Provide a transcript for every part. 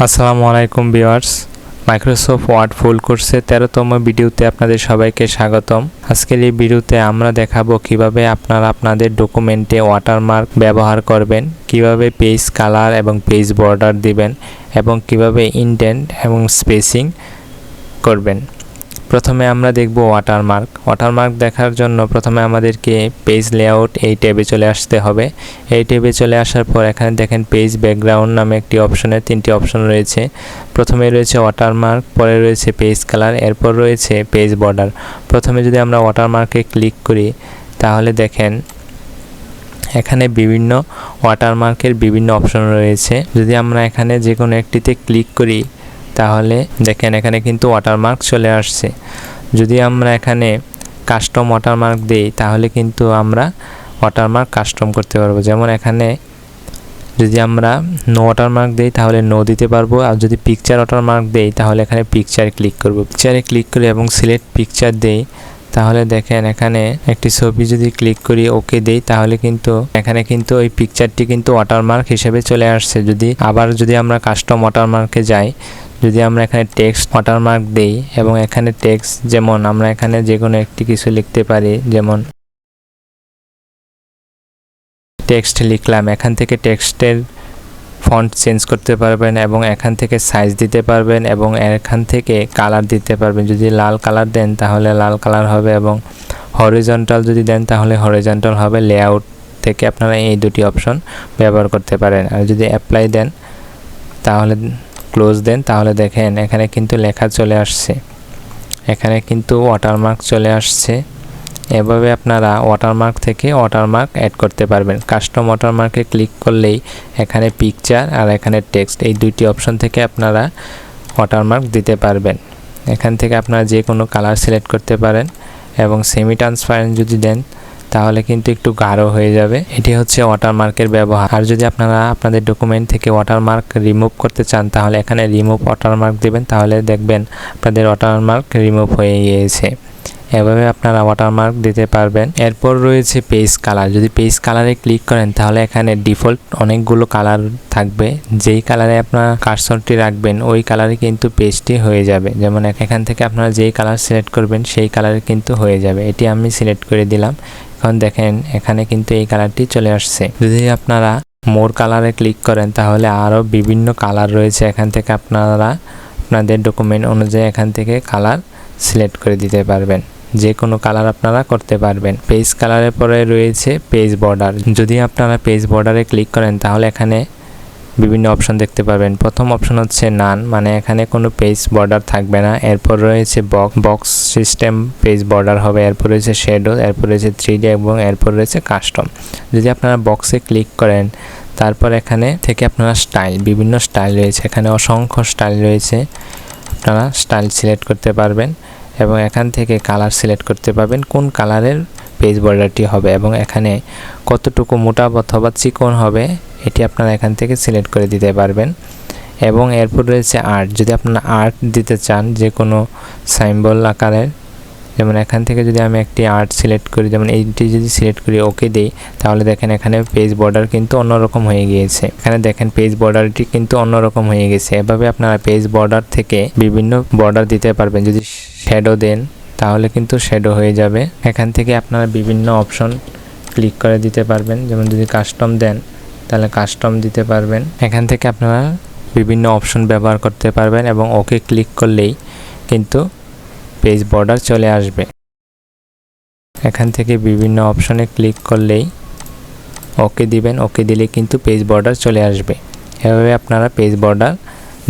আসসালামু আলাইকুম viewers. Microsoft word ফুল কোর্সে তেরোতম ভিডিওতে আপনাদের সবাইকে স্বাগতম। আজকের এই ভিডিওতে আমরা দেখাবো কীভাবে আপনারা আপনাদের ডকুমেন্টে ওয়াটারমার্ক ব্যবহার করবেন, কীভাবে পেজ কালার এবং পেজ বর্ডার দিবেন, এবং কীভাবে ইনডেন্ট এবং স্পেসিং করবেন। প্রথমে আমরা দেখব ওয়াটারমার্ক ওয়াটারমার্ক দেখার জন্য প্রথমে আমাদেরকে পেজ লেআউট এই ট্যাবে চলে আসতে হবে। এই ট্যাবে চলে আসার পর এখানে দেখেন পেজ ব্যাকগ্রাউন্ড নামে একটি অপশনে তিনটি অপশন রয়েছে। প্রথমে রয়েছে ওয়াটারমার্ক পরে রয়েছে পেজ কালার এরপর রয়েছে পেজ বর্ডার প্রথমে যদি আমরা ওয়াটারমার্কে ক্লিক করি, তাহলে দেখেন এখানে বিভিন্ন ওয়াটারমার্কের বিভিন্ন অপশন রয়েছে। যদি আমরা এখানে যে কোনো একটিতে ক্লিক করি তাহলে দেখেন এখানে কিন্তু ওয়াটারমার্ক চলে আসছে। যদি আমরা এখানে কাস্টম ওয়াটারমার্ক দিই, তাহলে কিন্তু আমরা ওয়াটারমার্ক কাস্টম করতে পারব। যেমন এখানে যদি আমরা নো ওয়াটারমার্ক দিই, তাহলে নো দিতে পারব। আর যদি পিকচার ওয়াটারমার্ক দেই, তাহলে এখানে পিকচার ক্লিক করব। পিকচারে ক্লিক করি এবং সিলেক্ট পিকচার দেই, তাহলে দেখেন এখানে একটি ছবি যদি ক্লিক করি ওকে দেই, তাহলে কিন্তু এখানে কিন্তু ওই পিকচারটি কিন্তু ওয়াটারমার্ক হিসেবে চলে আসছে। যদি আবার যদি আমরা কাস্টম ওয়াটারমার্কে যাই যদি আমরা এখানে টেক্সট ওয়াটারমার্ক দেই এবং এখানে টেক্সট যেমন আমরা এখানে যে কোনো একটি কিছু লিখতে পারি, যেমন টেক্সট লিখলাম, এখান থেকে টেক্সটের ফন্ট চেঞ্জ করতে পারবেন এবং এখান থেকে সাইজ দিতে পারবেন এবং এখান থেকে কালার দিতে পারবেন। যদি লাল কালার দেন তাহলে লাল কালার হবে এবং হরিজন্টাল যদি দেন তাহলে হরিজন্টাল হবে। লেআউট থেকে আপনারা এই দুটি অপশন ব্যবহার করতে পারেন। আর যদি অ্যাপ্লাই দেন তাহলে ক্লোজ দেন, তাহলে দেখেন এখানে কিন্তু লেখা চলে আসছে। এখানে কিন্তু ওয়াটারমার্ক চলে আসছে। এভাবে আপনারা ওয়াটারমার্ক থেকে ওয়াটারমার্ক অ্যাড করতে পারবেন। কাস্টম ওয়াটারমার্কে ক্লিক করলেই এখানে পিকচার আর এখানে টেক্সট এই দুইটি অপশন থেকে আপনারা ওয়াটারমার্ক দিতে পারবেন। এখান থেকে আপনারা যে কোনো কালার সিলেক্ট করতে পারেন এবং সেমি ট্রান্সপারেন্ট যদি দেন তাহলে কিন্তু একটু গাঢ় হয়ে যাবে। এটি হচ্ছে ওয়াটারমার্কের ব্যবহার। আর যদি আপনারা আপনাদের ডকুমেন্ট থেকে ওয়াটারমার্ক রিমুভ করতে চান, তাহলে এখানে রিমুভ ওয়াটারমার্ক দেবেন। তাহলে দেখবেন আপনাদের ওয়াটারমার্ক রিমুভ হয়ে গিয়েছে। এভাবে আপনারা ওয়াটারমার্ক দিতে পারবেন। এরপর রয়েছে পেজ কালার যদি পেজ কালারে ক্লিক করেন, তাহলে এখানে ডিফল্ট অনেকগুলো কালার থাকবে। যেই কালারে আপনার কার্সরটি রাখবেন, ওই কালারে কিন্তু পেজটি হয়ে যাবে। যেমন এখান থেকে আপনারা যেই কালার সিলেক্ট করবেন, সেই কালারে কিন্তু হয়ে যাবে। এটি আমি সিলেক্ট করে দিলাম। এখন দেখেন, এখানে কিন্তু এই কালারটি চলে আসছে। যদি আপনারা মোর কালারে ক্লিক করেন, তাহলে আরও বিভিন্ন কালার রয়েছে। এখান থেকে আপনারা আপনাদের ডকুমেন্ট অনুযায়ী এখান থেকে কালার সিলেক্ট করে দিতে পারবেন। যে কোনো কালার আপনারা করতে পারবেন। পেজ কালারের পরে রয়েছে পেজ বর্ডার যদি আপনারা পেজ বর্ডারে ক্লিক করেন, তাহলে এখানে বিভিন্ন অপশন দেখতে পারবেন। প্রথম অপশন হচ্ছে নান মানে এখানে কোনো পেজ বর্ডার থাকবে না। এরপর রয়েছে box box system page border হবে। এরপর রয়েছে শেডো এরপর রয়েছে থ্রি এবং এরপর রয়েছে কাস্টম যদি আপনারা বক্সে ক্লিক করেন, তারপর এখানে থেকে আপনারা স্টাইল বিভিন্ন স্টাইল রয়েছে। এখানে অসংখ্য স্টাইল রয়েছে। আপনারা স্টাইল সিলেক্ট করতে পারবেন। এবং এখান থেকে কালার সিলেক্ট করতে পারবেন কোন কালারের পেজ বর্ডারটি হবে এবং এখানে কতটুকু মোটা অথবা চিকন হবে এটি আপনারা এখান থেকে সিলেক্ট করে দিতে পারবেন। এবং এরপর রয়েছে আর্ট যদি আপনারা আর্ট দিতে চান যে কোনো সাইম্বল আকারের যেমন এখান থেকে যদি আমি একটি আর্ট সিলেক্ট করি, যেমন এইটি যদি সিলেক্ট করি, ওকে দিই, তাহলে দেখেন এখানে পেজ বর্ডার কিন্তু অন্যরকম হয়ে গিয়েছে। এখানে দেখেন পেজ বর্ডারটি কিন্তু অন্যরকম হয়ে গেছে। এভাবে আপনারা পেজ বর্ডার থেকে বিভিন্ন বর্ডার দিতে পারবেন। যদি শ্যাডো দেন, তাহলে কিন্তু শ্যাডো হয়ে যাবে। এখান থেকে আপনারা বিভিন্ন অপশন ক্লিক করে দিতে পারবেন। যেমন যদি কাস্টম দেন, তাহলে কাস্টম দিতে পারবেন। এখান থেকে আপনারা বিভিন্ন অপশন ব্যবহার করতে পারবেন এবং ওকে ক্লিক করলেই কিন্তু পেজ বর্ডার চলে আসবে। এখান থেকে বিভিন্ন অপশনে ক্লিক করলেই ওকে দিবেন। ওকে দিলে কিন্তু পেজ বর্ডার চলে আসবে। এভাবে আপনারা পেজ বর্ডার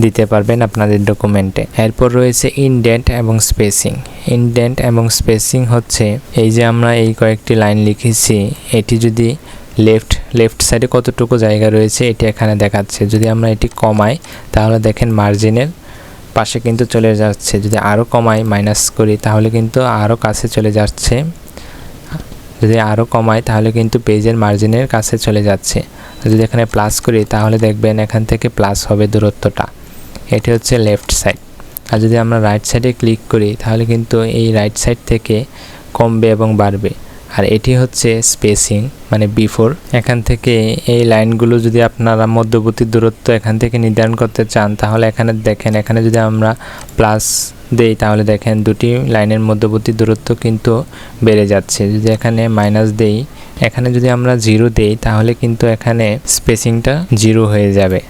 দিতে পারবেন আপনাদের ডকুমেন্টে এরপর রয়েছে ইনডেন্ট এবং স্পেসিং ইনডেন্ট এবং স্পেসিং হচ্ছে এই যে আমরা এই কয়েকটি লাইন লিখেছি, এটি যদি লেফট লেফট সাইডে কতটুকু জায়গা রয়েছে, এটি এখানে দেখাচ্ছে। যদি আমরা এটি কমাই, তাহলে দেখেন মার্জিনের পাশে কিন্তু চলে যাচ্ছে। যদি আরও কমাই মাইনাস করি, তাহলে কিন্তু আরও কাছে চলে যাচ্ছে। যদি আরও কমাই, তাহলে কিন্তু পেজের মার্জিনের কাছে চলে যাচ্ছে। যদি এখানে প্লাস করি, তাহলে দেখবেন এখান থেকে প্লাস হবে দূরত্বটা। এটি হচ্ছে লেফট সাইড আর যদি আমরা রাইট সাইডে ক্লিক করি, তাহলে কিন্তু এই রাইট সাইড থেকে কমবে এবং বাড়বে। আর এটি হচ্ছে স্পেসিং মানে বিফোর এখান থেকে এই লাইনগুলো যদি আপনারা মধ্যবর্তী দূরত্ব এখান থেকে নির্ধারণ করতে চান, তাহলে এখানে দেখেন, এখানে যদি আমরা প্লাস দেই, তাহলে দেখেন দুটি লাইনের মধ্যবর্তী দূরত্ব কিন্তু বেড়ে যাচ্ছে। যদি এখানে মাইনাস দেই, এখানে যদি আমরা জিরো দেই, তাহলে কিন্তু এখানে স্পেসিংটা জিরো হয়ে যাবে।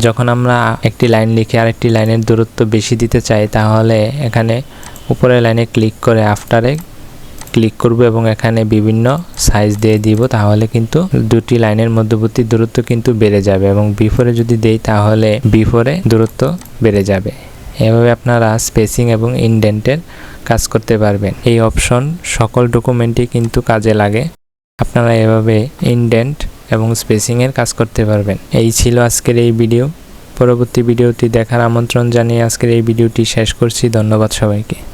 যখন আমরা একটি লাইন লিখে আরেকটি লাইনের দূরত্ব বেশি দিতে চাই, তাহলে এখানে উপরের লাইনে ক্লিক করে আফটারে ক্লিক করব এবং এখানে বিভিন্ন সাইজ দিয়ে দিব, তাহলে কিন্তু দুটি লাইনের মধ্যবর্তী দূরত্ব কিন্তু বেড়ে যাবে এবং বিফোরে যদি দেই তাহলে বিফোরে দূরত্ব বেড়ে যাবে। এভাবে আপনারা স্পেসিং এবং ইনডেন্টের কাজ করতে পারবেন। এই অপশন সকল ডকুমেন্টই কিন্তু কাজে লাগে। আপনারা এভাবে ইনডেন্ট এবং স্পেসিংয়ের কাজ করতে পারবেন। এই ছিল আজকের এই ভিডিও পরবর্তী ভিডিওটি দেখার আমন্ত্রণ জানিয়ে আজকের এই ভিডিওটি শেষ করছি। ধন্যবাদ সবাইকে।